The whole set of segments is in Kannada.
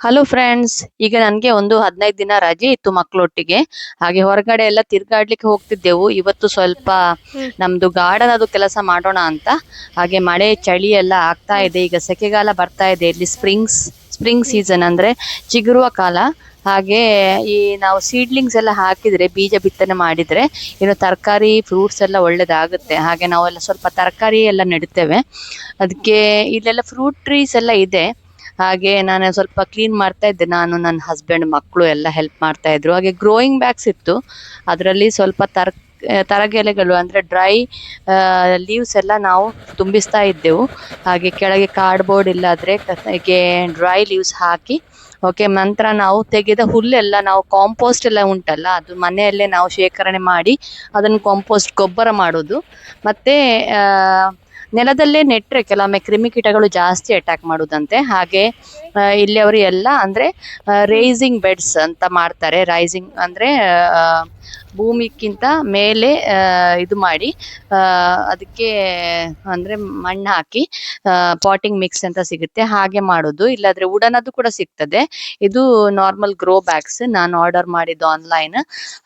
ಹಲೋ ಫ್ರೆಂಡ್ಸ್ ಈಗ ನನಗೆ ಒಂದು ಹದಿನೈದು ದಿನ ರಜೆ ಇತ್ತು ಮಕ್ಕಳೊಟ್ಟಿಗೆ ಹಾಗೆ ಹೊರಗಡೆ ಎಲ್ಲ ತಿರ್ಗಾಡ್ಲಿಕ್ಕೆ ಹೋಗ್ತಿದ್ದೆವು. ಇವತ್ತು ಸ್ವಲ್ಪ ನಮ್ದು ಗಾರ್ಡನ್ ಅದು ಕೆಲಸ ಮಾಡೋಣ ಅಂತ. ಹಾಗೆ ಮಳೆ ಚಳಿ ಎಲ್ಲ ಆಗ್ತಾ ಇದೆ. ಈಗ ಸೆಕೆಗಾಲ ಬರ್ತಾ ಇದೆ. ಇಲ್ಲಿ ಸ್ಪ್ರಿಂಗ್ಸ್ ಸ್ಪ್ರಿಂಗ್ ಸೀಸನ್ ಅಂದ್ರೆ ಚಿಗುರುವ ಕಾಲ. ಹಾಗೆ ಈ ನಾವು ಸೀಡ್ಲಿಂಗ್ಸ್ ಎಲ್ಲ ಹಾಕಿದ್ರೆ ಬೀಜ ಬಿತ್ತನೆ ಮಾಡಿದ್ರೆ ಇನ್ನು ತರಕಾರಿ ಫ್ರೂಟ್ಸ್ ಎಲ್ಲ ಒಳ್ಳೇದಾಗುತ್ತೆ. ಹಾಗೆ ನಾವೆಲ್ಲ ಸ್ವಲ್ಪ ತರಕಾರಿ ಎಲ್ಲ ನೆಡುತ್ತೇವೆ. ಅದಕ್ಕೆ ಇಲ್ಲೆಲ್ಲ ಫ್ರೂಟ್ ಟ್ರೀಸ್ ಎಲ್ಲ ಇದೆ. ಹಾಗೆ ನಾನು ಸ್ವಲ್ಪ ಕ್ಲೀನ್ ಮಾಡ್ತಾ ಇದ್ದೆ. ನಾನು ನನ್ನ ಹಸ್ಬೆಂಡ್ ಮಕ್ಕಳು ಎಲ್ಲ ಹೆಲ್ಪ್ ಮಾಡ್ತಾ ಇದ್ರು. ಹಾಗೆ ಗ್ರೋಯಿಂಗ್ ಬ್ಯಾಗ್ಸ್ ಇತ್ತು. ಅದರಲ್ಲಿ ಸ್ವಲ್ಪ ತರ, ತರಗೆಲೆಗಳು ಅಂದ್ರೆ ಡ್ರೈ ಲೀವ್ಸ್ ಎಲ್ಲ ನಾವು ತುಂಬಿಸ್ತಾ ಇದ್ದೆವು. ಹಾಗೆ ಕೆಳಗೆ ಕಾರ್ಡ್ಬೋರ್ಡ್ ಇಲ್ಲಾದರೆ ಡ್ರೈ ಲೀವ್ಸ್ ಹಾಕಿ ಓಕೆ ನಂತರ ನಾವು ತೆಗೆದ ಹುಲ್ಲೆಲ್ಲ ನಾವು ಕಾಂಪೋಸ್ಟ್ ಎಲ್ಲ ಉಂಟಲ್ಲ, ಅದು ಮನೆಯಲ್ಲೇ ನಾವು ಶೇಖರಣೆ ಮಾಡಿ ಅದನ್ನು ಕಾಂಪೋಸ್ಟ್ ಗೊಬ್ಬರ ಮಾಡೋದು. ಮತ್ತೆ ನೆಲದಲ್ಲೇ ನೆಟ್ಟರೆ ಕೆಲವೊಮ್ಮೆ ಕ್ರಿಮಿಕೀಟಗಳು ಜಾಸ್ತಿ ಅಟ್ಯಾಕ್ ಮಾಡುದಂತೆ. ಹಾಗೆ ಇಲ್ಲಿ ಅವರು ಎಲ್ಲ ಅಂದ್ರೆ ರೇಸಿಂಗ್ ಬೆಡ್ಸ್ ಅಂತ ಮಾಡ್ತಾರೆ. ರೈಸಿಂಗ್ ಅಂದ್ರೆ ಭೂಮಿಗಿಂತ ಮೇಲೆ ಇದು ಮಾಡಿ ಅದಕ್ಕೆ ಅಂದ್ರೆ ಮಣ್ಣು ಹಾಕಿ ಪಾಟಿಂಗ್ ಮಿಕ್ಸ್ ಅಂತ ಸಿಗುತ್ತೆ. ಹಾಗೆ ಮಾಡೋದು. ಇಲ್ಲಾದ್ರೆ ಅದು ಕೂಡ ಸಿಗ್ತದೆ. ಇದು ನಾರ್ಮಲ್ ಗ್ರೋ ಬ್ಯಾಗ್ಸ್ ನಾನು ಆರ್ಡರ್ ಮಾಡಿದ್ದು ಆನ್ಲೈನ್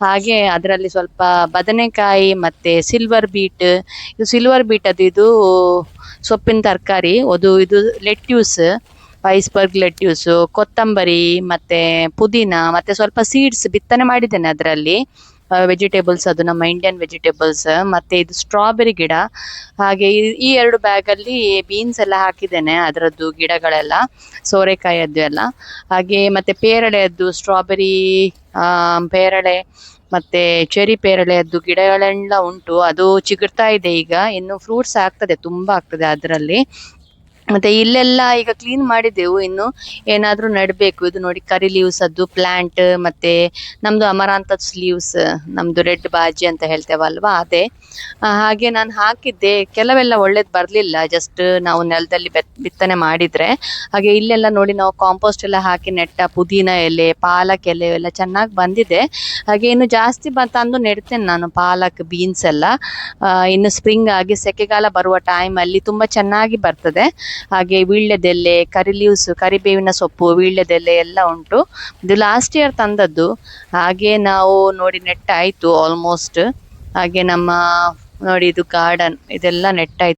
ಹಾಗೆ ಅದರಲ್ಲಿ ಸ್ವಲ್ಪ ಬದನೆಕಾಯಿ ಮತ್ತೆ ಸಿಲ್ವರ್ ಬೀಟ್ ಇದು ಸಿಲ್ವರ್ ಬೀಟ್ ಅದು ಇದು ಸೊಪ್ಪಿನ ತರಕಾರಿ, ಅದು ಇದು ಲೆಟ್ಯೂಸ್ ಐಸ್ಬರ್ಗ್ ಲೆಟ್ಯೂಸ್ ಕೊತ್ತಂಬರಿ, ಮತ್ತೆ ಪುದೀನ, ಮತ್ತೆ ಸ್ವಲ್ಪ ಸೀಡ್ಸ್ ಬಿತ್ತನೆ ಮಾಡಿದ್ದೇನೆ ಅದರಲ್ಲಿ. ವೆಜಿಟೇಬಲ್ಸ್ ಅದು ನಮ್ಮ ಇಂಡಿಯನ್ ವೆಜಿಟೇಬಲ್ಸ್ ಮತ್ತೆ ಇದು ಸ್ಟ್ರಾಬೆರಿ ಗಿಡ, ಹಾಗೆ ಈ- ಎರಡು ಬ್ಯಾಗ್ ಅಲ್ಲಿ ಬೀನ್ಸ್ ಎಲ್ಲ ಹಾಕಿದ್ದೇನೆ, ಅದರದ್ದು ಗಿಡಗಳೆಲ್ಲ ಸೋರೆಕಾಯಿಯದ್ದು ಎಲ್ಲ. ಹಾಗೆ ಮತ್ತೆ ಪೇರಳೆಯದ್ದು ಸ್ಟ್ರಾಬೆರಿ ಪೇರಳೆ ಮತ್ತೆ ಚೆರಿ ಪೇರಳೆಯದ್ದು ಗಿಡಗಳೆಲ್ಲ ಉಂಟು, ಅದು ಚಿಗುರ್ತಾ ಇದೆ ಈಗ. ಇನ್ನು ಫ್ರೂಟ್ಸ್ ಆಗ್ತದೆ, ತುಂಬಾ ಆಗ್ತದೆ ಅದರಲ್ಲಿ. ಮತ್ತೆ ಇಲ್ಲೆಲ್ಲ ಈಗ ಕ್ಲೀನ್ ಮಾಡಿದೆವು ಇನ್ನು ಏನಾದ್ರೂ ನೆಡಬೇಕು. ಇದು ನೋಡಿ ಕರಿ ಲೀವ್ಸ್ ಅದು ಪ್ಲಾಂಟ್ ಮತ್ತೆ ನಮ್ದು ಅಮರಾಂತಸ್ ಲೀವ್ಸ್ ನಮ್ದು ರೆಡ್ ಬಾಜಿ ಅಂತ ಹೇಳ್ತೇವಲ್ವಾ, ಅದೇ. ಹಾಗೆ ನಾನು ಹಾಕಿದ್ದೆ. ಕೆಲವೆಲ್ಲ ಒಳ್ಳೇದು ಬರ್ಲಿಲ್ಲ ಜಸ್ಟ್ ನಾವು ನೆಲದಲ್ಲಿ ಬೆತ್- ಬಿತ್ತನೆ ಮಾಡಿದ್ರೆ. ಹಾಗೆ ಇಲ್ಲೆಲ್ಲ ನೋಡಿ, ನಾವು ಕಾಂಪೋಸ್ಟ್ ಎಲ್ಲ ಹಾಕಿ ನೆಟ್ಟ ಪುದೀನ ಎಲೆ, ಪಾಲಕ್ ಎಲೆ ಎಲ್ಲ ಚೆನ್ನಾಗಿ ಬಂದಿದೆ. ಹಾಗೆ ಇನ್ನು ಜಾಸ್ತಿ ತಂದು ನೆಡ್ತೇನೆ ನಾನು ಪಾಲಕ್ ಬೀನ್ಸ್ ಎಲ್ಲ. ಇನ್ನು ಸ್ಪ್ರಿಂಗ್ ಆಗಿ, ಸೆಕೆಗಾಲ ಬರುವ ಟೈಮಲ್ಲಿ ತುಂಬಾ ಚೆನ್ನಾಗಿ ಬರ್ತದೆ. ಹಾಗೆ ವೀಳ್ಯದೆಲೆ, ಕರಿಲೀವ್ಸ್, ಕರಿಬೇವಿನ ಸೊಪ್ಪು, ವೀಳ್ಯದೆಲೆ ಎಲ್ಲ ಉಂಟು. ಇದು ಲಾಸ್ಟ್ ಇಯರ್ ತಂದದ್ದು. ಹಾಗೆ ನಾವು ನೋಡಿ ನೆಟ್ಟಾಯ್ತು ಆಲ್ಮೋಸ್ಟ್ ಹಾಗೆ ನಮ್ಮ, ನೋಡಿ ಇದು ಗಾರ್ಡನ್ ಇದೆಲ್ಲ ನೆಟ್ಟಾಯ್ತು.